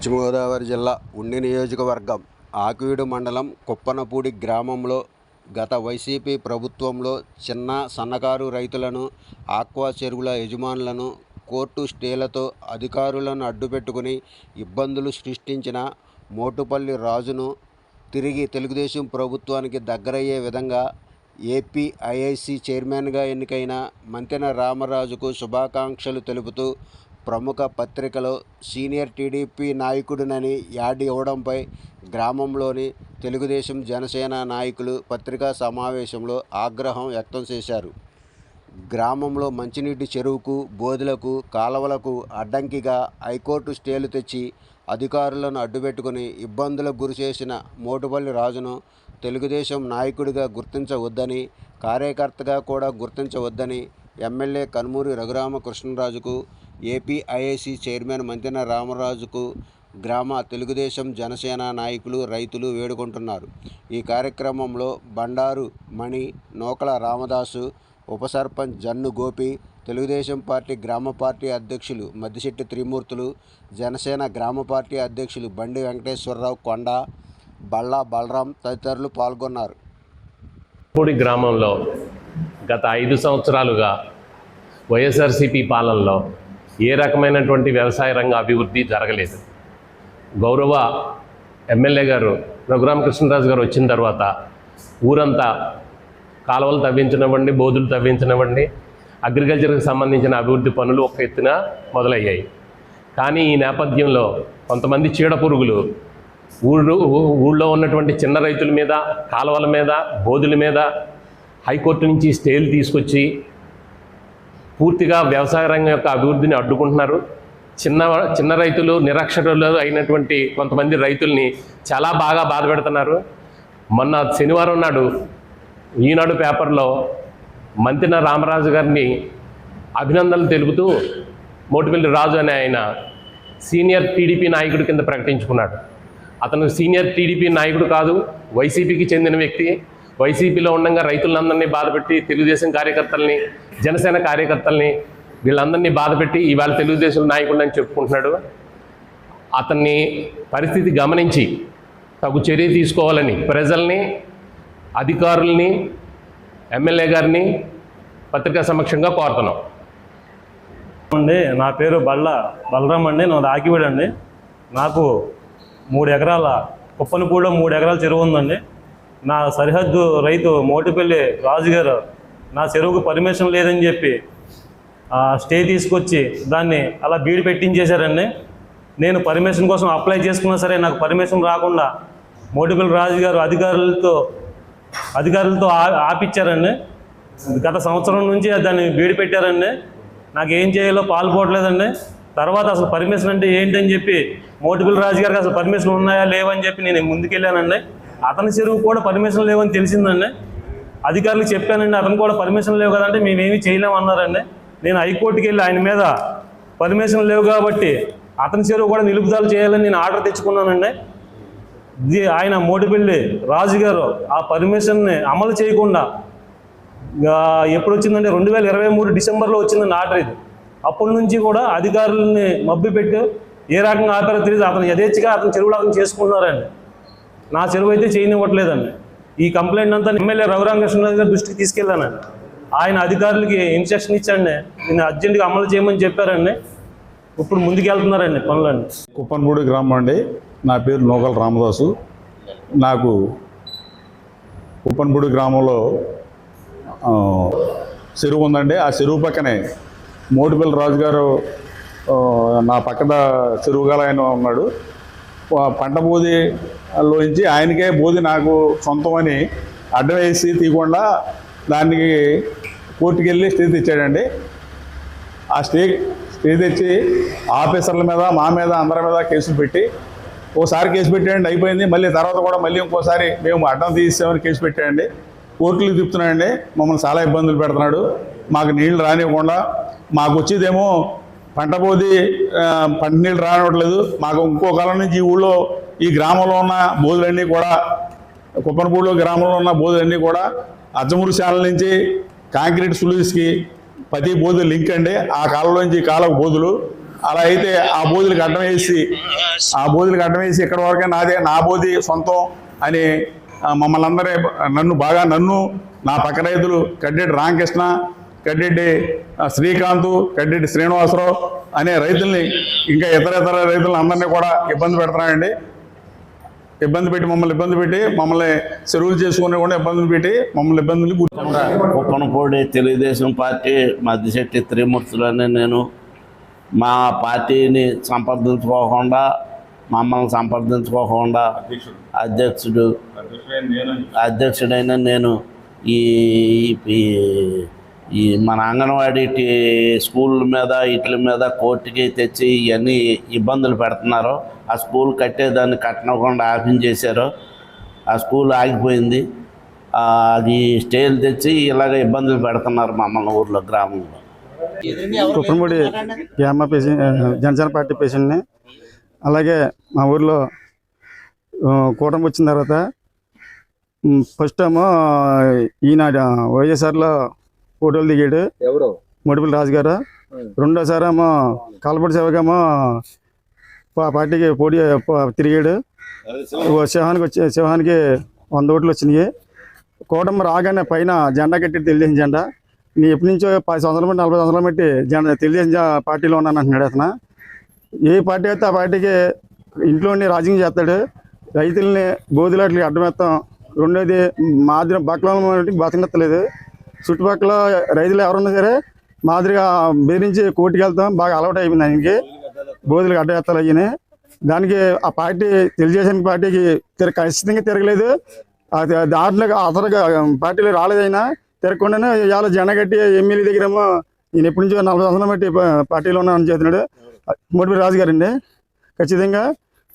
పశ్చిమ గోదావరి జిల్లా ఉండి నియోజకవర్గం ఆకువీడు మండలం కుప్పనపూడి గ్రామంలో గత వైసీపీ ప్రభుత్వంలో చిన్న సన్నకారు రైతులను ఆక్వా చెరువుల యజమానులను కోర్టు స్టేలతో అధికారులను అడ్డుపెట్టుకుని ఇబ్బందులు సృష్టించిన మోటుపల్లి రాజును తిరిగి తెలుగుదేశం ప్రభుత్వానికి దగ్గరయ్యే విధంగా ఏపీఐఐసి చైర్మన్గా ఎన్నికైన మంతెన రామరాజుకు శుభాకాంక్షలు తెలుపుతూ ప్రముఖ పత్రికలో సీనియర్ టీడీపీ నాయకుడినని యాడ్ ఇవ్వడంపై గ్రామంలోని తెలుగుదేశం జనసేన నాయకులు పత్రికా సమావేశంలో ఆగ్రహం వ్యక్తం చేశారు. గ్రామంలో మంచినీటి చెరువుకు బోధులకు కాలవలకు అడ్డంకిగా హైకోర్టు స్టేలు తెచ్చి అధికారులను అడ్డుపెట్టుకుని ఇబ్బందులకు గురిచేసిన మోటుపల్లి రాజును తెలుగుదేశం నాయకుడిగా గుర్తించవద్దని కార్యకర్తగా కూడా గుర్తించవద్దని ఎమ్మెల్యే కనుమూరి రఘురామకృష్ణరాజుకు ఏపీఐఐసి చైర్మన్ మంతెన రామరాజుకు గ్రామ తెలుగుదేశం జనసేన నాయకులు రైతులు వేడుకుంటున్నారు. ఈ కార్యక్రమంలో బండారు మణి నూకల రామదాసు ఉప సర్పంచ్ జన్ను గోపి తెలుగుదేశం పార్టీ గ్రామ పార్టీ అధ్యక్షులు మద్దిశెట్టి త్రిమూర్తులు జనసేన గ్రామ పార్టీ అధ్యక్షులు బండి వెంకటేశ్వరరావు కొండ బళ్ళా బలరాం తదితరులు పాల్గొన్నారు. పూడి గ్రామంలో గత ఐదు సంవత్సరాలుగా వైఎస్ఆర్సీపీ పాలనలో ఏ రకమైనటువంటి వ్యవసాయ రంగ అభివృద్ధి జరగలేదు. గౌరవ ఎమ్మెల్యే గారు రఘురామకృష్ణరాజు గారు వచ్చిన తర్వాత ఊరంతా కాలువలు తవ్వించనివ్వండి బోధులు తవ్వించనివ్వండి అగ్రికల్చర్కి సంబంధించిన అభివృద్ధి పనులు ఒక ఎత్తున మొదలయ్యాయి. కానీ ఈ నేపథ్యంలో కొంతమంది చీడపురుగులు ఊళ్ళు ఊళ్ళో ఉన్నటువంటి చిన్న రైతుల మీద కాలువల మీద బోధుల మీద హైకోర్టు నుంచి స్టేలు తీసుకొచ్చి పూర్తిగా వ్యవసాయ రంగం యొక్క అభివృద్ధిని అడ్డుకుంటున్నారు. చిన్న చిన్న రైతులు నిరక్షరులు అయినటువంటి కొంతమంది రైతుల్ని చాలా బాగా బాధ పెడుతున్నారు. మొన్న శనివారం నాడు ఈనాడు పేపర్లో మంతిన రామరాజు గారిని అభినందనలు తెలుపుతూ మోటిపల్లి రాజు అనే ఆయన సీనియర్ టీడీపీ నాయకుడి కింద ప్రకటించుకున్నాడు. అతను సీనియర్ టీడీపీ నాయకుడు కాదు వైసీపీకి చెందిన వ్యక్తి. వైసీపీలో ఉండగా రైతులందరినీ బాధపెట్టి తెలుగుదేశం కార్యకర్తల్ని జనసేన కార్యకర్తల్ని వీళ్ళందరినీ బాధపెట్టి ఇవాళ తెలుగుదేశం నాయకుడు అని చెప్పుకుంటున్నాడు. అతన్ని పరిస్థితి గమనించి తగు చర్య తీసుకోవాలని ప్రజల్ని అధికారుల్ని ఎమ్మెల్యే గారిని పత్రికా సమక్షంగా కోరుతున్నాం. అండి నా పేరు బళ్ళ బలరామ్ అండి నాది ఆకివీడు అండి నాకు మూడు ఎకరాల కుప్పనపూడిలో మూడు ఎకరాల చెరువు ఉందండి. నా సరిహద్దు రైతు మోటిపల్లి రాజుగారు నా చెరువుకు పర్మిషన్ లేదని చెప్పి స్టే తీసుకొచ్చి దాన్ని అలా బీడు పెట్టించేశారండి. నేను పర్మిషన్ కోసం అప్లై చేసుకున్నా సరే నాకు పర్మిషన్ రాకుండా మోటిపల్లి రాజు గారు అధికారులతో అధికారులతో ఆపిచ్చారండి. గత సంవత్సరం నుంచి దాన్ని బీడి పెట్టారండి. నాకు ఏం చేయాలో పాల్పోవట్లేదండి తర్వాత అసలు పర్మిషన్ అంటే ఏంటని చెప్పి మోటిపల్లి రాజు గారికి అసలు పర్మిషన్ ఉన్నాయా లేవని చెప్పి నేను ముందుకెళ్ళానండి. అతని చెరువు కూడా పర్మిషన్ లేవని తెలిసిందండి. అధికారులకు చెప్పానండి అతను కూడా పర్మిషన్ లేవు కదంటే మేమేమి చేయలేమన్నారండి నేను హైకోర్టుకి వెళ్ళి ఆయన మీద పర్మిషన్ లేవు కాబట్టి అతని చెరువు కూడా నిలుపుదల చేయాలని నేను ఆర్డర్ తెచ్చుకున్నానండి. ఇది ఆయన మోటిపల్లి రాజు గారు ఆ పర్మిషన్ని అమలు చేయకుండా ఎప్పుడు వచ్చిందంటే రెండు వేల ఇరవై మూడు డిసెంబర్లో వచ్చిందండి ఆర్డర్ ఇది. అప్పటి నుంచి కూడా అధికారులని మబ్బి పెట్టి ఏ రకంగా ఆపారో తెలియదు అతను యథేచ్ఛగా అతను చెరువులు అతను చేసుకుంటున్నారండి. నా చెరువు అయితే చేయనివ్వట్లేదండి ఈ కంప్లైంట్ అంతా ఎమ్మెల్యే రఘురామకృష్ణరాజు గారి దృష్టికి తీసుకెళ్ళానండి. ఆయన అధికారులకి ఇన్స్ట్రక్షన్ ఇచ్చాండి నేను అర్జెంటుగా అమలు చేయమని చెప్పారండి. ఇప్పుడు ముందుకెళ్తున్నారండి పనులండి కుప్పన్పూడి గ్రామం అండి. నా పేరు నోగల రామదాసు. నాకు కుప్పన్పూడి గ్రామంలో చెరువు ఉందండి. ఆ చెరువు పక్కనే మోటిపల్లి రాజు గారు నా పక్కన చెరువు గల ఆయన ఉన్నాడు. పంట బోధిలోంచి ఆయనకే బోధి నాకు సొంతమని అడ్డం వేసి తీయకుండా దానికి కోర్టుకి వెళ్ళి స్టే తెచ్చాడండి. ఆ స్టే స్టే తెచ్చి ఆఫీసర్ల మీద మా మీద అందరి మీద కేసులు పెట్టి ఓసారి కేసు పెట్టాడండి అయిపోయింది. మళ్ళీ తర్వాత కూడా మళ్ళీ ఇంకోసారి మేము అడ్డం తీసేమని కేసు పెట్టాడండి. కోర్టులు తిప్పుతున్నాడండి. మమ్మల్ని చాలా ఇబ్బందులు పెడుతున్నాడు. మాకు నీళ్ళు రానివ్వకుండా మాకు వచ్చేదేమో పంట పోది పంట నీళ్ళు రానివ్వట్లేదు. మాకు ఇంకో కాలం నుంచి ఈ ఊళ్ళో ఈ గ్రామంలో ఉన్న బోధులన్నీ కూడా కుప్పనపూడిలో గ్రామంలో ఉన్న బోధులన్నీ కూడా అజ్జమూరు శాల నుంచి కాంక్రీట్ సులుస్కి ప్రతి బోధు లింక్ అండి. ఆ కాలంలోంచి నుంచి కాలం బోధులు. అలా అయితే ఆ బోధులకు అడ్డం వేసి ఆ బోధులకు అడ్డం వేసి ఇక్కడ వరకే నాదే నా బోధి సొంతం అని మమ్మల్ని అందరే నన్ను బాగా నన్ను నా పక్క రైతులు కడ్డెడ్డి రామకృష్ణ కడ్డెడ్డి శ్రీకాంత్ కడ్డెడ్డి శ్రీనివాసరావు అనే రైతుల్ని ఇంకా ఇతర ఇతర రైతులను అందరినీ కూడా ఇబ్బంది పెడుతున్నాయండి. ఇబ్బంది పెట్టి మమ్మల్ని ఇబ్బంది పెట్టి మమ్మల్ని చెరువులు చేసుకునే కూడా ఇబ్బందులు పెట్టి మమ్మల్ని ఇబ్బందులు కుప్పనపూడి తెలుగుదేశం పార్టీ మద్దిశెట్టి త్రిమూర్తులు అని నేను మా పార్టీని సంప్రదించుకోకుండా మమ్మల్ని సంప్రదించుకోకుండా అధ్యక్షుడు అధ్యక్షుడైన నేను ఈ ఈ- మన అంగన్వాడీ స్కూల్ మీద ఇట్ల మీద కోర్టుకి తెచ్చి ఇవన్నీ ఇబ్బందులు పెడుతున్నారు. ఆ స్కూల్ కట్టేదాన్ని కట్టనకుండా ఆపించేశారు ఆ స్కూల్ ఆగిపోయింది. అది స్టేలు తెచ్చి ఇలాగ ఇబ్బందులు పెడుతున్నారు మమ్మల్ని ఊర్లో గ్రామంలో. కుప్రమూడి గ్రామ పేషెంట్ జనసేన పార్టీ పేషెంట్ని అలాగే మా ఊర్లో కూటమి వచ్చిన తర్వాత ఫస్ట్ ఏమో ఈనాడు వైఎస్ఆర్లో ఫోటోలు దిగాడు. ఎవరు? మొడిపల్లి రాజు గారు. రెండోసారి ఏమో కలపటి సేవకేమో పార్టీకి పోటీ తిరిగాడు. శివానికి వచ్చి శివానికి వంద ఓట్లు వచ్చినాయి. కూటమి రాగానే పైన జెండా కట్టి తెలుగుదేశం జెండా. నీ ఎప్పటి నుంచో పది సంవత్సరాల బట్టి నలభై సంవత్సరాల బట్టి జెండా తెలుగుదేశం జా- పార్టీలో ఉన్నాను అంటున్నాడు అతను. ఏ పార్టీ అయితే ఆ పార్టీకి ఇంట్లో ఉండి రాజకీయం చేస్తాడు రైతుల్ని బోధులాట్లకి అడ్డమెత్తాం రెండోది మాదిరి బక్కల బతకనెత్తలేదు. చుట్టుపక్కల రైతులు ఎవరున్నా సరే మాదిరిగా బెదిరించి కోర్టుకి వెళ్తాం. బాగా అలవాటు అయిపోయింది ఆయనకి. బోధులకు అడ్డమెత్తాలు అయ్యి దానికి ఆ పార్టీ తెలుగుదేశం పార్టీకి తిరగ ఖచ్చితంగా తిరగలేదు. అది దాంట్లో అసలుగా పార్టీలో రాలేదైనా తిరగకుండానే ఇవాళ జనగట్టి కట్టి ఎమ్మెల్యే దగ్గరేమో నేను ఎప్పటి నుంచో నలభై సంవత్సరాలు బట్టి పార్టీలో ఉన్నానని చేస్తున్నాడు మోటిపల్లి రాజు గారండి. ఖచ్చితంగా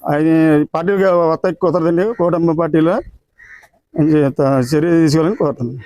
ఆయన పార్టీకి వస్తాయి కుదరదండి. కూటమి పార్టీలో. చర్య తీసుకోవాలని కోరుతున్నాను.